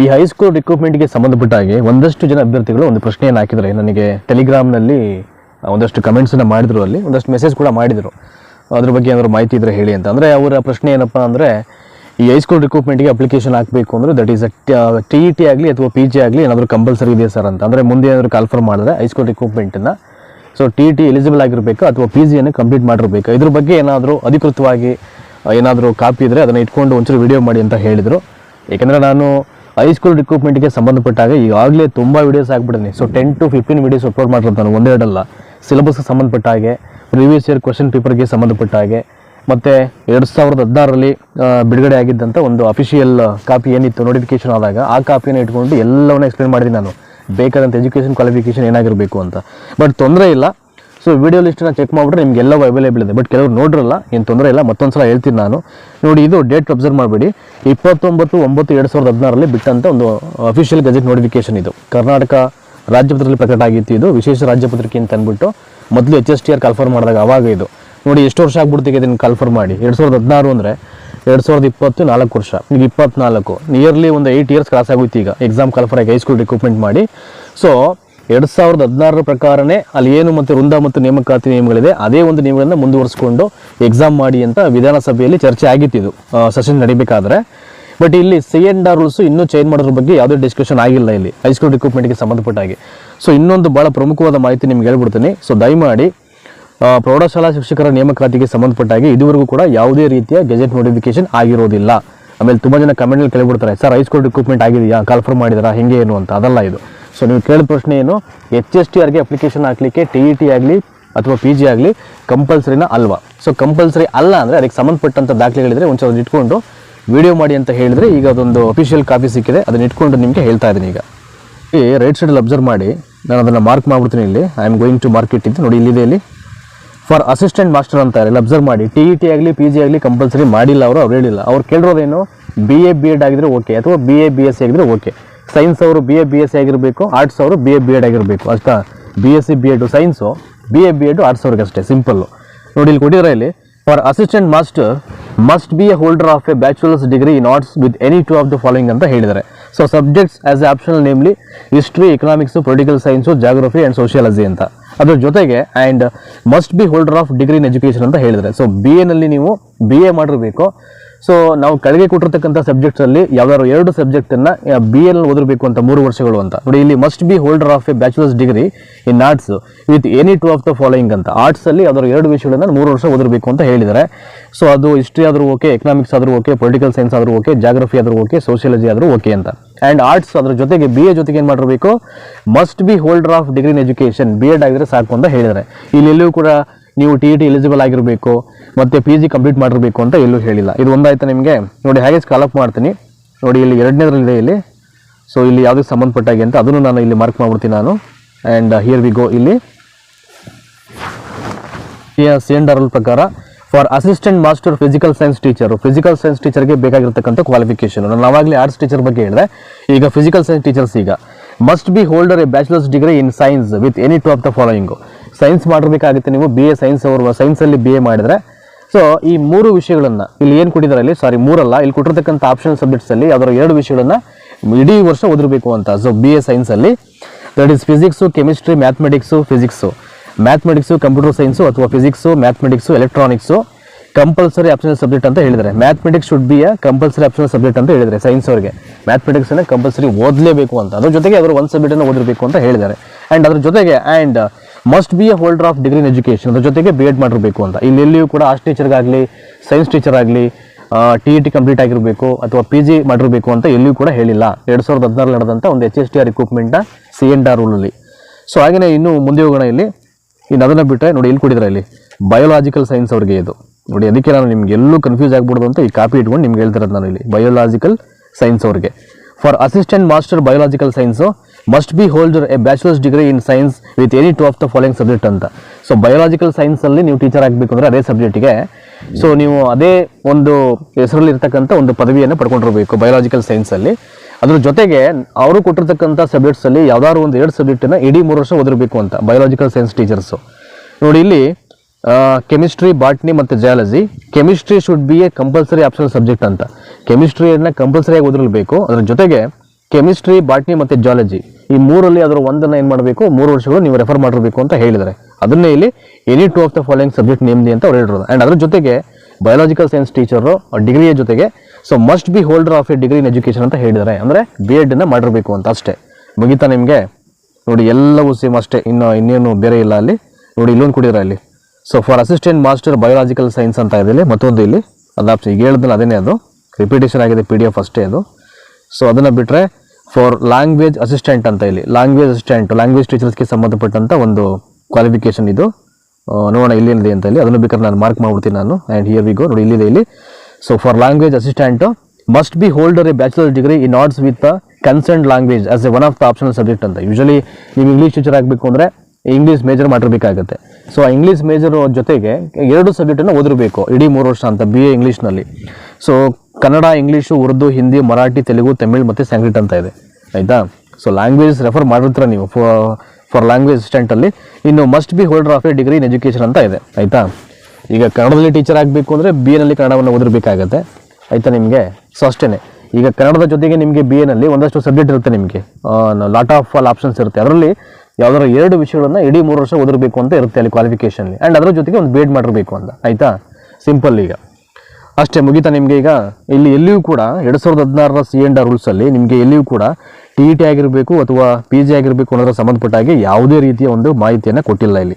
ಈ ಹೈಸ್ಕೂಲ್ ರಿಕ್ರೂಟ್ಮೆಂಟ್ಗೆ ಸಂಬಂಧಪಟ್ಟ ಹಾಗೆ ಒಂದಷ್ಟು ಜನ ಅಭ್ಯರ್ಥಿಗಳು ಒಂದು ಪ್ರಶ್ನೆಯನ್ನು ಹಾಕಿದರೆ ನನಗೆ ಟೆಲಿಗ್ರಾಮ್ನಲ್ಲಿ ಒಂದಷ್ಟು ಕಮೆಂಟ್ಸನ್ನು ಮಾಡಿದ್ರು ಅಲ್ಲಿ. ಒಂದಷ್ಟು ಮೆಸೇಜ್ ಕೂಡ ಮಾಡಿದರು. ಅದ್ರ ಬಗ್ಗೆ ಏನಾದ್ರು ಮಾಹಿತಿ ಇದ್ರೆ ಹೇಳಿ ಅಂತ. ಅಂದರೆ ಅವರ ಪ್ರಶ್ನೆ ಏನಪ್ಪ ಅಂದರೆ, ಈ ಹೈಸ್ಕೂಲ್ ರಿಕ್ರೂಟ್ಮೆಂಟ್ಗೆ ಅಪ್ಲಿಕೇಶನ್ ಹಾಕಬೇಕು ಅಂದರೆ that is a T E T ಆಗಲಿ ಅಥವಾ ಪಿ ಜಿ ಆಗಲಿ ಏನಾದರೂ ಕಂಪಲ್ಸರಿ ಇದೆಯಾ ಸರ್ ಅಂತ. ಅಂದರೆ ಮುಂದೆ ಏನಾದರೂ ಕಾಲ್ಫರ್ ಮಾಡಿದ್ರೆ ಹೈಸ್ಕೂಲ್ ರಿಕ್ರೂಟ್ಮೆಂಟನ್ನು ಸೊ ಟಿ ಟಿ ಎಲಿಜಿಬಲ್ ಆಗಿರಬೇಕು ಅಥವಾ ಪಿ ಜಿಯನ್ನು ಕಂಪ್ಲೀಟ್ ಮಾಡಿರಬೇಕು? ಇದ್ರ ಬಗ್ಗೆ ಏನಾದರೂ ಅಧಿಕೃತವಾಗಿ ಏನಾದರೂ ಕಾಪಿ ಇದ್ದರೆ ಅದನ್ನು ಇಟ್ಕೊಂಡು ಒಂಚೂರು ವಿಡಿಯೋ ಮಾಡಿ ಅಂತ ಹೇಳಿದರು. ಏಕೆಂದರೆ ನಾನು ಹೈಸ್ಕೂಲ್ ರಿಕ್ರೂಟ್ಮೆಂಟ್ಗೆ ಸಂಬಂಧಪಟ್ಟಾಗ ಈಗಾಗಲೇ ತುಂಬ videos ಆಗ್ಬಿಡ್ತೀನಿ so ten to fifteen videos upload ಮಾಡಿರ್ತಾನೆ ನಾನು ಒಂದೆರಡಲ್ಲ ಸಿಲೆಬಸ್ಗೆ ಸಂಬಂಧಪಟ್ಟ ಹಾಗೆ ಪ್ರೀವಿಯಸ್ ಇಯರ್ ಕ್ವಶನ್ ಪೇಪರ್ಗೆ ಸಂಬಂಧಪಟ್ಟ ಹಾಗೆ, ಮತ್ತು ಎರಡು ಸಾವಿರದ ಹದಿನಾರರಲ್ಲಿ ಬಿಡುಗಡೆ ಆಗಿದ್ದಂಥ ಒಂದು ಅಫಿಷಿಯಲ್ ಕಾಪಿ ಏನಿತ್ತು ನೋಟಿಫಿಕೇಶನ್ ಆದಾಗ ಆ ಕಾಪಿಯನ್ನು ಇಟ್ಕೊಂಡು ಎಲ್ಲವನ್ನ ಎಕ್ಸ್ಪ್ಲೇನ್ ಮಾಡಿದ್ದೀನಿ ನಾನು. ಬೇಕಾದಂಥ ಎಜುಕೇಷನ್ ಕ್ವಾಲಿಫಿಕೇಷನ್ ಏನಾಗಿರಬೇಕು ಅಂತ. ಬಟ್ ತೊಂದರೆ ಇಲ್ಲ. ಸೊ ವಿಡಿಯೋ ಲಿಸ್ಟನ್ನ ಚೆಕ್ ಮಾಡಿಬಿಟ್ರೆ ನಿಮ್ಗೆ ಎಲ್ಲವೂ ಅವೈಲೇಬಲ್ ಇದೆ. ಬಟ್ ಕೆಲವರು ನೋಡಿರಲ್ಲ, ಏನು ತೊಂದರೆ ಇಲ್ಲ ಮತ್ತೊಂದು ಸಲ ಹೇಳ್ತೀನಿ ನಾನು. ನೋಡಿ, ಇದು ಡೇಟ್ ಅಬ್ಸರ್ವ್ ಮಾಡಬೇಡಿ. ಇಪ್ಪತ್ತೊಂಬತ್ತು ಒಂಬತ್ತು ಎರಡು ಸಾವಿರದ ಹದಿನಾರರಲ್ಲಿ ಬಿಟ್ಟಂಥ ಒಂದು ಅಫಿಷಿಯಲ್ ಗಜೆಟ್ ನೋಟಿಫಿಕೇಶನ್ ಇದು. ಕರ್ನಾಟಕ ರಾಜ್ಯಪತ್ರದಲ್ಲಿ ಪ್ರಕಟ ಆಗಿತ್ತು ಇದು. ವಿಶೇಷ ರಾಜ್ಯಪತ್ರಿಕೆ ಅಂತ ಅಂದ್ಬಿಟ್ಟು ಮೊದಲು H S T R confirm ಮಾಡಿದಾಗ ಅವಾಗ ಇದು. ನೋಡಿ, ಎಷ್ಟು ವರ್ಷ ಆಗ್ಬಿಡ್ತೀವಿ ಇದನ್ನು ಕನ್ಫರ್ಮ್ ಮಾಡಿ. ಎರಡು ಸಾವಿರದ ಹದಿನಾರು ಅಂದರೆ ಎರಡು ಸಾವಿರದ ಇಪ್ಪತ್ತು ನಾಲ್ಕು ವರ್ಷ. ಈಗ ಇಪ್ಪತ್ನಾಲ್ಕು. ನಿಯರ್ಲಿ ಒಂದು ಏಯ್ಟ್ ಇಯರ್ಸ್ ಕ್ರಾಸ್ ಆಗೋಯ್ತು ಈಗ. ಎಕ್ಸಾಮ್ ಕಲ್ಫರ್ ಆಗಿ ಹೈಸ್ಕೂಲ್ ರಿಕ್ರೂಟ್ಮೆಂಟ್ ಮಾಡಿ. ಸೊ ಎರಡು ಸಾವಿರದ ಹದಿನಾರರ ಪ್ರಕಾರನೇ ಅಲ್ಲಿ ಏನು ಮತ್ತು ವೃಂದ ಮತ್ತು ನೇಮಕಾತಿ ನಿಯಮಗಳಿದೆ, ಅದೇ ಒಂದು ನಿಯಮಗಳನ್ನು ಮುಂದುವರಿಸ್ಕೊಂಡು ಎಕ್ಸಾಮ್ ಮಾಡಿ ಅಂತ ವಿಧಾನಸಭೆಯಲ್ಲಿ ಚರ್ಚೆ ಆಗಿತ್ತಿದು ಸೆಷನ್ ನಡಿಬೇಕಾದ್ರೆ. ಬಟ್ ಇಲ್ಲಿ ಸಿ ಎನ್ ಆರ್ ರೂಲ್ಸ್ ಇನ್ನೂ ಚೇಂಜ್ ಮಾಡೋದ್ರ ಬಗ್ಗೆ ಯಾವುದೇ ಡಿಸ್ಕಷನ್ ಆಗಿಲ್ಲ ಇಲ್ಲಿ ಹೈಸ್ಕೂಲ್ ರಿಕ್ರೂಟ್ಮೆಂಟ್ಗೆ ಸಂಬಂಧಪಟ್ಟ ಹಾಗೆ ಸೊ ಇನ್ನೊಂದು ಭಾಳ ಪ್ರಮುಖವಾದ ಮಾಹಿತಿ ನಿಮ್ಗೆ ಹೇಳ್ಬಿಡ್ತೀನಿ. ಸೊ ದಯಮಾಡಿ ಪ್ರೌಢಶಾಲಾ ಶಿಕ್ಷಕರ ನೇಮಕಾತಿಗೆ ಸಂಬಂಧಪಟ್ಟ ಹಾಗೆ ಇದುವರೆಗೂ ಕೂಡ ಯಾವುದೇ ರೀತಿಯ ಗೆಜೆಟ್ ನೋಟಿಫಿಕೇಶನ್ ಆಗಿರೋದಿಲ್ಲ. ಆಮೇಲೆ ತುಂಬ ಜನ ಕಮೆಂಟ್ನಲ್ಲಿ ಕೇಳಿಬಿಡ್ತಾರೆ ಸರ್ ಹೈಸ್ಕೂಲ್ ರಿಕ್ರೂಟ್ಮೆಂಟ್ ಆಗಿದೆಯಾ? ಕನ್ಫರ್ಮ್ ಮಾಡಿದಾರಾ? ಹೆಂಗೆ ಏನು? ಅಂತ. ಅದಲ್ಲ ಇದು. ಸೊ ನೀವು ಕೇಳಿದ ಪ್ರಶ್ನೆ ಏನು? ಎಚ್ ಎಸ್ ಟಿ ಆರ್ಗೆ ಅಪ್ಲಿಕೇಶನ್ ಹಾಕಲಿಕ್ಕೆ ಟಿ ಇ ಟಿ ಆಗಲಿ ಅಥವಾ ಪಿ ಜಿ ಆಗಲಿ ಕಂಪಲ್ಸರಿನ ಅಲ್ವಾ? ಸೊ ಕಂಪಲ್ಸರಿ ಅಲ್ಲ ಅಂದರೆ ಅದಕ್ಕೆ ಸಂಬಂಧಪಟ್ಟಂಥ ದಾಖಲೆಗಳಿದ್ರೆ ಒಂಚೂರು ಅದನ್ನ ಇಟ್ಕೊಂಡು ವಿಡಿಯೋ ಮಾಡಿ ಅಂತ ಹೇಳಿದರೆ ಈಗ ಅದೊಂದು ಅಫಿಷಿಯಲ್ ಕಾಪಿ ಸಿಕ್ಕಿದೆ. ಅದನ್ನ ಇಟ್ಕೊಂಡು ನಿಮಗೆ ಹೇಳ್ತಾ ಇದ್ದೀನಿ ಈಗ. ಈ ರೈಟ್ ಸೈಡಲ್ಲಿ ಅಬ್ಸರ್ವ್ ಮಾಡಿ. ನಾನು ಅದನ್ನು ಮಾರ್ಕ್ ಮಾಡ್ಬಿಡ್ತೀನಿ ಇಲ್ಲಿ. I am going to market ಇದ್ದು ನೋಡಿ ಇಲ್ಲಿದೆ ಇಲ್ಲಿ. ಫಾರ್ ಅಸಿಸ್ಟೆಂಟ್ ಮಾಸ್ಟರ್ ಅಂತ ಇಲ್ಲಿ ಅಬ್ಸರ್ವ್ ಮಾಡಿ. ಟಿ ಇ ಟಿ ಆಗಲಿ ಪಿ ಜಿ ಆಗಲಿ ಕಂಪಲ್ಸರಿ ಮಾಡಿಲ್ಲ ಅವರು, ಅವ್ರು ಹೇಳಿಲ್ಲ. ಅವ್ರು ಕೇಳಿರೋದೇನು? ಬಿ ಎ ಬಿ ಎಡ್ ಆಗಿದ್ರೆ ಓಕೆ ಅಥವಾ B A B S C ಆಗಿದ್ರೆ ಓಕೆ ಸೈನ್ಸ್ ಅವರು B A B S C ಆಗಿರಬೇಕು ಆರ್ಟ್ಸ್ ಅವರು ಬಿ ಎ ಬಿ ಎಡ್ ಆಗಿರಬೇಕು. ಅಷ್ಟೇ B S C B Ed science B A B Ed arts ಅವ್ರಿಗೆ ಅಷ್ಟೇ ಸಿಂಪಲ್ಲು ನೋಡಿ, ಇಲ್ಲಿ ಕೊಟ್ಟಿದ್ರೆ ಇಲ್ಲಿ for assistant master must be a holder of a bachelor's degree in arts with any two of the following ಅಂತ ಹೇಳಿದ್ದಾರೆ. So subjects as a optional namely history economics political science geography and sociology ಅಂತ. ಅದ್ರ ಜೊತೆಗೆ and must be holder of degree in education ಅಂತ ಹೇಳಿದರೆ so B ಎನಲ್ಲಿ ನೀವು B A ಮಾಡಿರಬೇಕು so ನಾವು ಕೆಳಗೆ ಕೊಟ್ಟಿರ್ತಕ್ಕಂಥ ಸಬ್ಜೆಕ್ಟ್ಸಲ್ಲಿ ಯಾವ್ದಾದ್ರು ಎರಡು ಸಬ್ಜೆಕ್ಟನ್ನು ಬಿ ಎಲ್ ಓದಿರಬೇಕು ಅಂತ ಮೂರು ವರ್ಷಗಳು ಅಂತ. ನೋಡಿ, ಇಲ್ಲಿ must be holder of a bachelor's degree in arts with any two of the following ಅಂತ. ಆರ್ಟ್ಸಲ್ಲಿ ಯಾವ್ದಾದ್ರು ಎರಡು ವಿಷಯಗಳನ್ನ ಮೂರು ವರ್ಷ ಓದಿರಬೇಕು ಅಂತ ಹೇಳಿದ್ದಾರೆ. ಸೊ ಅದು ಹಿಸ್ಟ್ರಿ ಆದರೂ ಓಕೆ ಎಕನಾಮಿಕ್ಸ್ ಆದರೂ ಓಕೆ ಪೊಲಿಟಿಕಲ್ ಸೈನ್ಸ್ ಆದರೂ ಓಕೆ ಜಾಗ್ರಫಿ ಆದರೂ ಓಕೆ ಸೋಷಿಯಾಲಜಿ ಆದರೂ ಓಕೆ ಅಂತ. ಆ್ಯಂಡ್ ಆರ್ಟ್ಸ್ ಅದ್ರ ಜೊತೆಗೆ ಬಿ ಎ ಜೊತೆಗೆ ಏನು ಮಾಡಿರಬೇಕು? Must be holder of degree in education B Ed ಆಗಿದ್ರೆ ಸಾಕು ಅಂತ ಹೇಳಿದ್ದಾರೆ. ಇಲ್ಲಿ ಎಲ್ಲೂ ಕೂಡ ನೀವು ಟಿ ಇ ಟಿ ಎಲಿಜಿಬಲ್ ಆಗಿರಬೇಕು ಮತ್ತು ಪಿ ಜಿ ಕಂಪ್ಲೀಟ್ ಮಾಡಿರಬೇಕು ಅಂತ ಎಲ್ಲೂ ಹೇಳಿಲ್ಲ. ಇದು ಒಂದಾಯ್ತು ನಿಮಗೆ? ನೋಡಿ ಹಾಗೆ ಸ್ಕಾಲಪ್ ಮಾಡ್ತೀನಿ. ನೋಡಿ ಇಲ್ಲಿ ಎರಡನೇದ್ರಲ್ಲಿದೆ ಇಲ್ಲಿ. ಸೊ ಇಲ್ಲಿ ಯಾವುದಕ್ಕೆ ಸಂಬಂಧಪಟ್ಟಾಗೆ ಅಂತ ಅದನ್ನು ನಾನು ಇಲ್ಲಿ ಮಾರ್ಕ್ ಮಾಡ್ಬಿಡ್ತೀನಿ ನಾನು. ಆ್ಯಂಡ್ ಹಿಯರ್ ವಿ ಗೋ ಇಲ್ಲಿ. ಸಿ ಎನ್ ಪ್ರಕಾರ for assistant master physical science teacher physical science ಟೀಚರ್ಗೆ ಬೇಕಾಗಿರ್ತಕ್ಕಂಥ ಕ್ವಾಲಿಫಿಕೇಶನ್ ನಾನು ಆವಾಗಲೇ ಆರ್ಟ್ಸ್ ಟೀಚರ್ ಬಗ್ಗೆ ಹೇಳಿದೆ. ಈಗ ಫಿಸಿಕಲ್ ಸೈನ್ಸ್ ಟೀಚರ್ಸ್ ಈಗ. Must be holder a bachelor's degree in science with any two of the following science ಮಾಡಿರ್ಬೇಕಾಗುತ್ತೆ ನೀವು B A science ಅವರು ಸೈನ್ಸಲ್ಲಿ ಬಿ ಎ ಮಾಡಿದರೆ. ಸೊ ಈ ಮೂರು ವಿಷಯಗಳನ್ನು ಇಲ್ಲಿ ಏನು ಕೊಟ್ಟಿದ್ದಾರೆ ಅಲ್ಲಿ? ಸಾರಿ ಮೂರಲ್ಲ. ಇಲ್ಲಿ ಕೊಟ್ಟಿರ್ತಕ್ಕಂಥ ಆಪ್ಷನ್ ಸಬ್ಜೆಕ್ಟ್ಸಲ್ಲಿ ಅದರ ಎರಡು ವಿಷಯಗಳನ್ನು ಇಡೀ ವರ್ಷ ಓದಿರಬೇಕು ಅಂತ. So B A ಸೈನ್ಸಲ್ಲಿ that is physics chemistry mathematics physics mathematics computer science ಅಥವಾ physics mathematics electronics compulsory optional subject ಅಂತ ಹೇಳಿದರೆ mathematics should be a compulsory optional subject ಅಂತ ಹೇಳಿದರೆ ಸೈನ್ಸ್ ಅವರಿಗೆ. ಮ್ಯಾಥಮೆಟಿಕ್ಸ್ ಅನ್ನ ಕಂಪಲ್ಸರಿ ಓದಲೇಬೇಕು ಅಂತ. ಅದ್ರ ಜೊತೆಗೆ ಅವರು ಒಂದು ಸಬ್ಜೆಕ್ಟ್ ಅನ್ನು ಓದಿರಬೇಕು ಅಂತ ಹೇಳಿದ್ದಾರೆ. ಆ್ಯಂಡ್ ಅದ್ರ ಜೊತೆಗೆ and must be a holder of degree in education ಅದ್ರ ಜೊತೆಗೆ ಬಿ ಎಡ್ ಮಾಡಿರಬೇಕು ಅಂತ. ಇಲ್ಲಿ ಎಲ್ಲಿಯೂ ಕೂಡ ಆರ್ಟ್ಸ್ ಟೀಚರ್ಗಾಗಲಿ ಸೈನ್ಸ್ ಟೀಚರ್ ಆಗಲಿ ಟಿ ಇ ಟಿ ಕಂಪ್ಲೀಟ್ ಆಗಿರಬೇಕು ಅಥವಾ ಪಿ ಜಿ ಮಾಡಿರಬೇಕು ಅಂತ ಎಲ್ಲಿಯೂ ಕೂಡ ಹೇಳಿಲ್ಲ. ಎರಡು ಸಾವಿರದ ಹದಿನಾರು ನಡೆದಂಥ ಒಂದು ಎಚ್ ಎಸ್ ಟಿ ಆರ್ ರಿಕ್ರೂಟ್ಮೆಂಟ್ನ ಸಿ ಎನ್ ಡಾರ್ ರೂಲಲ್ಲಿ ಸೊ ಹಾಗೆಯೇ ಇನ್ನು ಮುಂದೆ ಹೋಗೋಣ ಇಲ್ಲಿ. ಇನ್ನು ಅದನ್ನು ಬಿಟ್ಟರೆ ನೋಡಿ ಇಲ್ಲಿ ಕೊಡಿದ್ರೆ ಇಲ್ಲಿ. ಬಯೋಲಾಜಿಕಲ್ ಸೈನ್ಸ್ ಅವ್ರಿಗೆ ಇದು. ನೋಡಿ, ಅದಕ್ಕೆ ನಾನು ನಿಮ್ಗೆ ಎಲ್ಲೂ ಕನ್ಫ್ಯೂಸ್ ಆಗ್ಬಿಡ್ದು ಅಂತ ಈ ಕಾಪಿ ಇಟ್ಕೊಂಡು ನಿಮ್ಗೆ ಹೇಳ್ತಿರೋದು ನಾನು ಇಲ್ಲಿ. ಬಯೋಲಾಜಿಕಲ್ ಸೈನ್ಸ್ ಅವ್ರಿಗೆ. For assistant master biological science must be holder a bachelor's degree in science with any two of the following subject ಅಂತ. ಸೊ ಬಯೋಲಾಜಿಕಲ್ ಸೈನ್ಸಲ್ಲಿ ನೀವು ಟೀಚರ್ ಆಗಬೇಕು ಅಂದರೆ ಅದೇ ಸಬ್ಜೆಕ್ಟಿಗೆ ಸೊ ನೀವು ಅದೇ ಒಂದು ಹೆಸರಲ್ಲಿ ಇರ್ತಕ್ಕಂಥ ಒಂದು ಪದವಿಯನ್ನು ಪಡ್ಕೊಂಡಿರಬೇಕು ಬಯೋಲಾಜಿಕಲ್ ಸೈನ್ಸಲ್ಲಿ ಅದ್ರ ಜೊತೆಗೆ ಅವರು ಕೊಟ್ಟಿರ್ತಕ್ಕಂಥ ಸಬ್ಜೆಕ್ಟ್ಸಲ್ಲಿ ಯಾವ್ದಾದ್ರು ಒಂದು ಎರಡು ಸಬ್ಜೆಕ್ಟನ್ನು ಇಡೀ ಮೂರು ವರ್ಷ ಓದಿರಬೇಕು ಅಂತ ಬಯೋಲಾಜಿಕಲ್ ಸೈನ್ಸ್ ಟೀಚರ್ಸು ನೋಡಿ ಇಲ್ಲಿ ಕೆಮಿಸ್ಟ್ರಿ ಬಾಟ್ನಿ ಮತ್ತು zoology chemistry should be a compulsory optional subject ಅಂತ. ಕೆಮಿಸ್ಟ್ರಿಯನ್ನು ಕಂಪಲ್ಸರಿಯಾಗಿ ಓದಿರಬೇಕು. ಅದ್ರ ಜೊತೆಗೆ ಕೆಮಿಸ್ಟ್ರಿ, ಬಾಟ್ನಿ ಮತ್ತು ಜಾಲಜಿ ಈ ಮೂರಲ್ಲಿ ಅದರ ಒಂದನ್ನು ಏನು ಮಾಡಬೇಕು? ಮೂರು ವರ್ಷಗಳು ನೀವು ರೆಫರ್ ಮಾಡಿರಬೇಕು ಅಂತ ಹೇಳಿದ್ದಾರೆ. ಅದನ್ನೇ ಇಲ್ಲಿ any two of the following subject namely ಅಂತ ಅವ್ರು ಹೇಳಿರೋದು. ಆ್ಯಂಡ್ ಅದ್ರ ಜೊತೆಗೆ ಬಯಾಲಜಿಕಲ್ ಸೈನ್ಸ್ ಟೀಚರು ಡಿಗ್ರಿಯ ಜೊತೆಗೆ so must be holder of a degree in education ಅಂತ ಹೇಳಿದ್ದಾರೆ. ಅಂದರೆ ಬಿ ಎಡ್ನ ಮಾಡಿರಬೇಕು ಅಂತ ಅಷ್ಟೇ. ಮುಗಿತಾ ನಿಮಗೆ? ನೋಡಿ, ಎಲ್ಲವೂ ಸೇಮ್ ಅಷ್ಟೇ. ಇನ್ನು ಇನ್ನೇನು ಬೇರೆ ಇಲ್ಲ ಅಲ್ಲಿ. ನೋಡಿ ಇಲ್ಲೊಂದು ಕೊಡಿದ್ರೆ ಅಲ್ಲಿ. So for assistant master biological science ಅಂತ ಇದೆ ಇಲ್ಲಿ. ಮತ್ತೊಂದು ಇಲ್ಲಿ. ಅದು ಈಗ ಹೇಳಿದ್ನಲ್ಲ ಅದೇನೇ ಅದು. ರಿಪಿಟೇಷನ್ ಆಗಿದೆ ಪಿ ಡಿ ಎಫ್ ಅಷ್ಟೇ ಅದು. ಸೊ ಅದನ್ನು ಬಿಟ್ಟರೆ ಫಾರ್ ಲ್ಯಾಂಗ್ವೇಜ್ ಅಸಿಸ್ಟೆಂಟ್ ಅಂತ ಇಲ್ಲಿ ಲ್ಯಾಂಗ್ವೇಜ್ ಅಸಿಸ್ಟೆಂಟ್ ಲ್ಯಾಂಗ್ವೇಜ್ ಟೀಚರ್ಸ್ಗೆ ಸಂಬಂಧಪಟ್ಟಂಥ ಒಂದು ಕ್ವಾಲಿಫಿಕೇಷನ್ ಇದು. ನೋಡೋಣ ಇಲ್ಲೇನಿದೆ ಅಂತ ಇಲ್ಲಿ ಅದನ್ನು ಬೇಕಾದ್ರೆ ನಾನು ಮಾರ್ಕ್ ಮಾಡ್ಬಿಡ್ತೀನಿ ನಾನು. ಆ್ಯಂಡ್ ಹಿಯರ್ ವಿ ಗೋ ನೋಡಿ, ಇಲ್ಲಿದೆ, ಇಲ್ಲಿ. So for language assistant must be holder a bachelor degree in arts with concern language as a one of the optional subject ಅಂತ. ಯೂಶಲಿ ನೀವು ಇಂಗ್ಲೀಷ್ ಟೀಚರ್ ಆಗಬೇಕು ಅಂದರೆ ಇಂಗ್ಲೀಷ್ ಮೇಜರ್ ಮಾಡಿರ್ಬೇಕಾಗುತ್ತೆ ಸೊ ಆ English major ಜೊತೆಗೆ ಎರಡು ಸಬ್ಜೆಕ್ಟನ್ನು ಓದಿರಬೇಕು. ಇಡೀ ಮೂರು ವರ್ಷ ಅಂತ ಬಿ ಎ ಇಂಗ್ಲೀಷ್ನಲ್ಲಿ ಸೊ ಕನ್ನಡ ಇಂಗ್ಲೀಷು ಉರ್ದು, ಹಿಂದಿ, ಮರಾಠಿ, ತೆಲುಗು, ತಮಿಳ್ ಮತ್ತು ಸಂಸ್ಕೃತ ಅಂತ ಇದೆ. ಆಯಿತಾ? ಸೊ ಲ್ಯಾಂಗ್ವೇಜ್ ರೆಫರ್ ಮಾಡಿರ್ತೀರ ನೀವು. ಫಾರ್ ಲ್ಯಾಂಗ್ವೇಜ್ ಅಸಿಸ್ಟೆಂಟಲ್ಲಿ ಇನ್ನು must be holder of a degree in education ಅಂತ ಇದೆ. ಆಯಿತಾ? ಈಗ ಕನ್ನಡದಲ್ಲಿ ಟೀಚರ್ ಆಗಬೇಕು ಅಂದರೆ ಬಿ ಎನಲ್ಲಿ ಕನ್ನಡವನ್ನು ಓದಿರಬೇಕಾಗತ್ತೆ. ಆಯಿತಾ ನಿಮಗೆ? ಸೊ ಅಷ್ಟೇ ಈಗ ಕನ್ನಡದ ಜೊತೆಗೆ ನಿಮಗೆ ಬಿ ಎನಲ್ಲಿ ಒಂದಷ್ಟು ಸಬ್ಜೆಕ್ಟ್ ಇರುತ್ತೆ ನಿಮಗೆ. ಲಾಟ್ ಆಫ್ ಆಲ್ ಆಪ್ಷನ್ಸ್ ಇರುತ್ತೆ. ಅದರಲ್ಲಿ ಯಾವ್ದಾದ್ರು ಎರಡು ವಿಷಯಗಳನ್ನು ಇಡೀ ಮೂರು ವರ್ಷ ಓದಿರಬೇಕು ಅಂತ ಇರುತ್ತೆ ಅಲ್ಲಿ ಕ್ವಾಲಿಫಿಕೇಷನ್ಲಿ ಆ್ಯಂಡ್ ಅದರ ಜೊತೆಗೆ ಒಂದು ಬೇಡ್ ಮಾಡಿರಬೇಕು ಅಂತ. ಆಯಿತಾ? ಸಿಂಪಲ್ ಈಗ. ಅಷ್ಟೇ ಮುಗಿತಾ ನಿಮಗೆ ಈಗ? ಇಲ್ಲಿ ಎಲ್ಲಿಯೂ ಕೂಡ ಎರಡು ಸಾವಿರದ ಹದಿನಾರರ ಸಿ ಎಂಡ್ ಆರ್ ರೂಲ್ಸಲ್ಲಿ ನಿಮಗೆ ಎಲ್ಲಿಯೂ ಕೂಡ ಟಿ ಇ ಟಿ ಆಗಿರಬೇಕು ಅಥವಾ ಪಿ ಜಿ ಆಗಿರಬೇಕು ಅನ್ನೋದ್ರ ಸಂಬಂಧಪಟ್ಟ ಹಾಗೆ ಯಾವುದೇ ರೀತಿಯ ಒಂದು ಮಾಹಿತಿಯನ್ನು ಕೊಟ್ಟಿಲ್ಲ ಇಲ್ಲಿ.